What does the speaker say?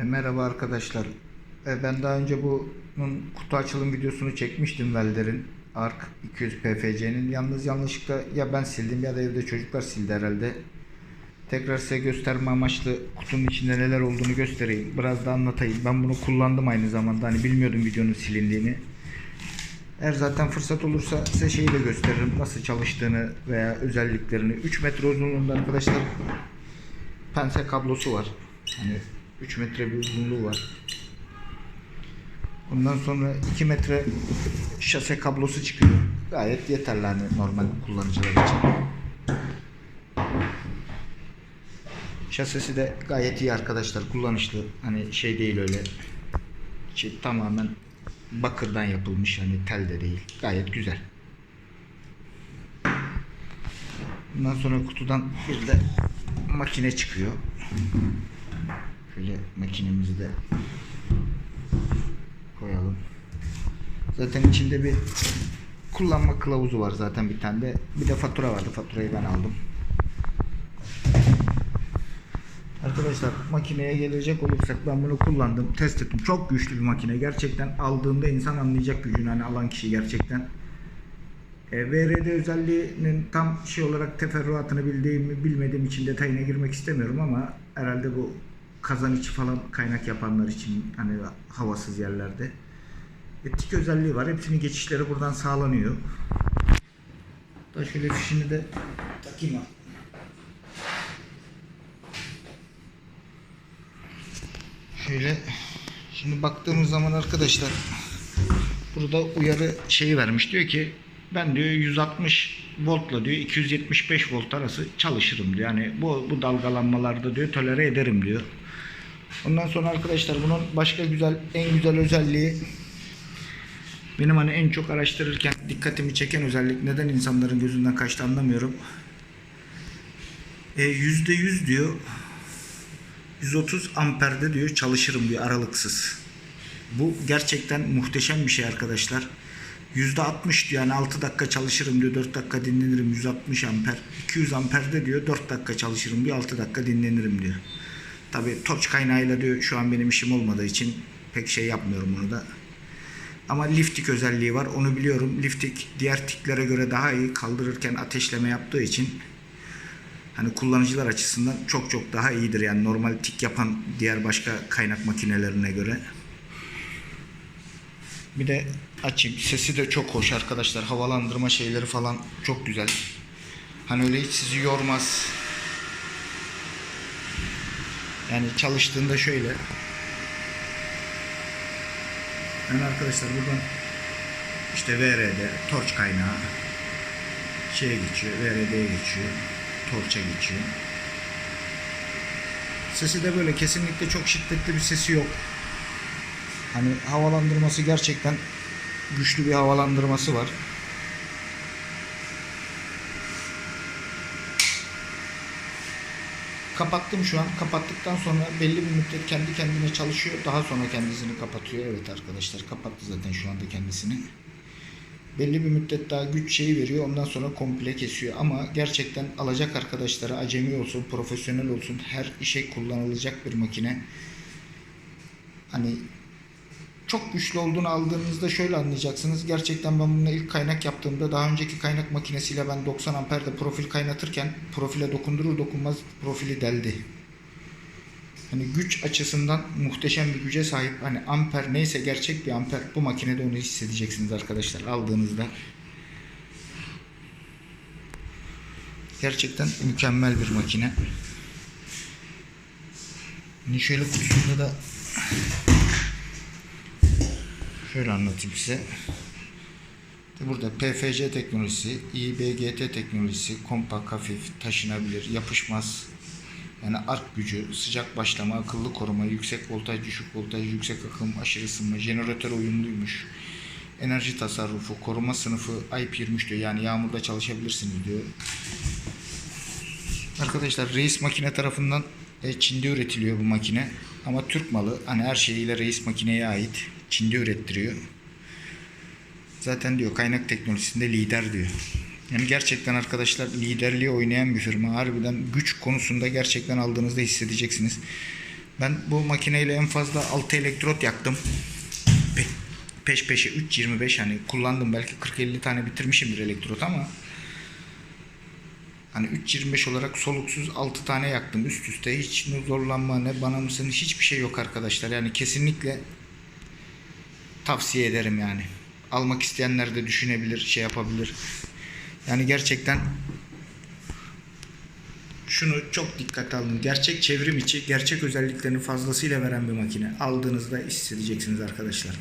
E, merhaba arkadaşlar. E, ben daha önce bunun kutu açılım videosunu çekmiştim Welder'in ARC 200 PFC'nin. Yalnız yanlışlıkla ya ben sildim ya da evde çocuklar sildi herhalde. Tekrar size gösterme amaçlı kutunun içinde neler olduğunu göstereyim. Biraz da anlatayım. Ben bunu kullandım aynı zamanda. Hani bilmiyordum videonun silindiğini. Eğer zaten fırsat olursa size şeyi de gösteririm. Nasıl çalıştığını veya özelliklerini. 3 metre uzunluğunda arkadaşlar pense kablosu var. Hani 3 metre bir uzunluğu var. Ondan sonra 2 metre şase kablosu çıkıyor. Gayet yeterli hani normal kullanıcılar için. Şasisi de gayet iyi arkadaşlar. Kullanışlı. Hani şey değil öyle. Şey, tamamen bakırdan yapılmış. Hani tel de değil. Gayet güzel. Bundan sonra kutudan bir de makine çıkıyor. Şöyle makinemizi de koyalım. Zaten içinde bir kullanma kılavuzu var zaten bir tane de. Bir de fatura vardı. Faturayı ben aldım. Arkadaşlar makineye gelecek olursak ben bunu kullandım, test ettim. Çok güçlü bir makine. Gerçekten aldığında insan anlayacak gücünü hani alan kişi gerçekten. E, VRD özelliğinin tam şey olarak teferruatını bildiğimi bilmediğim için detayına girmek istemiyorum ama herhalde bu kazan içi falan kaynak yapanlar için hani havasız yerlerde. E, tik özelliği var. Hepsinin geçişleri buradan sağlanıyor. Da şöyle fişini de takayım abi. Şöyle şimdi baktığımız zaman arkadaşlar burada uyarı şeyi vermiş diyor ki ben diyor 160 voltla diyor 275 volt arası çalışırım diyor. Yani bu, bu dalgalanmalarda diyor tolere ederim diyor. Ondan sonra arkadaşlar bunun başka güzel en güzel özelliği benim hani en çok araştırırken dikkatimi çeken özellik neden insanların gözünden kaçtı anlamıyorum. E, %100 diyor 130 amperde diyor çalışırım diyor aralıksız. Bu gerçekten muhteşem bir şey arkadaşlar. %60 diyor yani 6 dakika çalışırım diyor 4 dakika dinlenirim 160 amper. 200 amperde diyor 4 dakika çalışırım diyor 6 dakika dinlenirim diyor. Tabi torç kaynağıyla diyor şu an benim işim olmadığı için pek şey yapmıyorum bunu da. Ama liftik özelliği var onu biliyorum. Liftik diğer tiklere göre daha iyi kaldırırken ateşleme yaptığı için hani kullanıcılar açısından çok çok daha iyidir. Yani normal tik yapan diğer başka kaynak makinelerine göre. Bir de açayım. Sesi de çok hoş arkadaşlar. Havalandırma şeyleri falan çok güzel. Hani öyle hiç sizi yormaz. Yani çalıştığında şöyle. Yani arkadaşlar buradan işte VRD, torç kaynağı şeye geçiyor, VRD'ye geçiyor, torça geçiyor. Sesi de böyle kesinlikle çok şiddetli bir sesi yok. Hani havalandırması gerçekten güçlü bir havalandırması var. Kapattım şu an. Kapattıktan sonra belli bir müddet kendi kendine çalışıyor. Daha sonra kendisini kapatıyor. Evet arkadaşlar kapattı zaten şu anda kendisini. Belli bir müddet daha güç şeyi veriyor. Ondan sonra komple kesiyor. Ama gerçekten alacak arkadaşlara acemi olsun, profesyonel olsun her işe kullanılacak bir makine. Hani çok güçlü olduğunu aldığınızda şöyle anlayacaksınız. Gerçekten ben bununla ilk kaynak yaptığımda daha önceki kaynak makinesiyle ben 90 amperde profil kaynatırken profile dokundurur dokunmaz profili deldi. Hani güç açısından muhteşem bir güce sahip. Hani amper neyse gerçek bir amper bu makinede onu hissedeceksiniz arkadaşlar aldığınızda. Gerçekten mükemmel bir makine. Hani şöyle kutusunda da Şöyle anlatayım size. Burada PFC teknolojisi, IBGT teknolojisi, kompak, hafif, taşınabilir, yapışmaz. Yani ark gücü, sıcak başlama, akıllı koruma, yüksek voltaj, düşük voltaj, yüksek akım, aşırı ısınma, jeneratör uyumluymuş. Enerji tasarrufu, koruma sınıfı IP23 diyor. Yani yağmurda çalışabilirsiniz diyor. Arkadaşlar Reis makine tarafından Çin'de üretiliyor bu makine. Ama Türk malı. Hani her şeyiyle Reis makineye ait. Çin'de ürettiriyor. Zaten diyor kaynak teknolojisinde lider diyor. Yani gerçekten arkadaşlar liderliği oynayan bir firma. Harbiden güç konusunda gerçekten aldığınızda hissedeceksiniz. Ben bu makineyle en fazla 6 elektrot yaktım. Pe- peş peşe 3.25 hani kullandım belki 40-50 tane bitirmişimdir elektrot ama hani 3.25 olarak soluksuz 6 tane yaktım üst üste hiç ne zorlanma ne bana mısın hiçbir şey yok arkadaşlar yani kesinlikle tavsiye ederim yani almak isteyenler de düşünebilir şey yapabilir yani gerçekten şunu çok dikkate alın. Gerçek çevrim içi, gerçek özelliklerini fazlasıyla veren bir makine. Aldığınızda hissedeceksiniz arkadaşlar.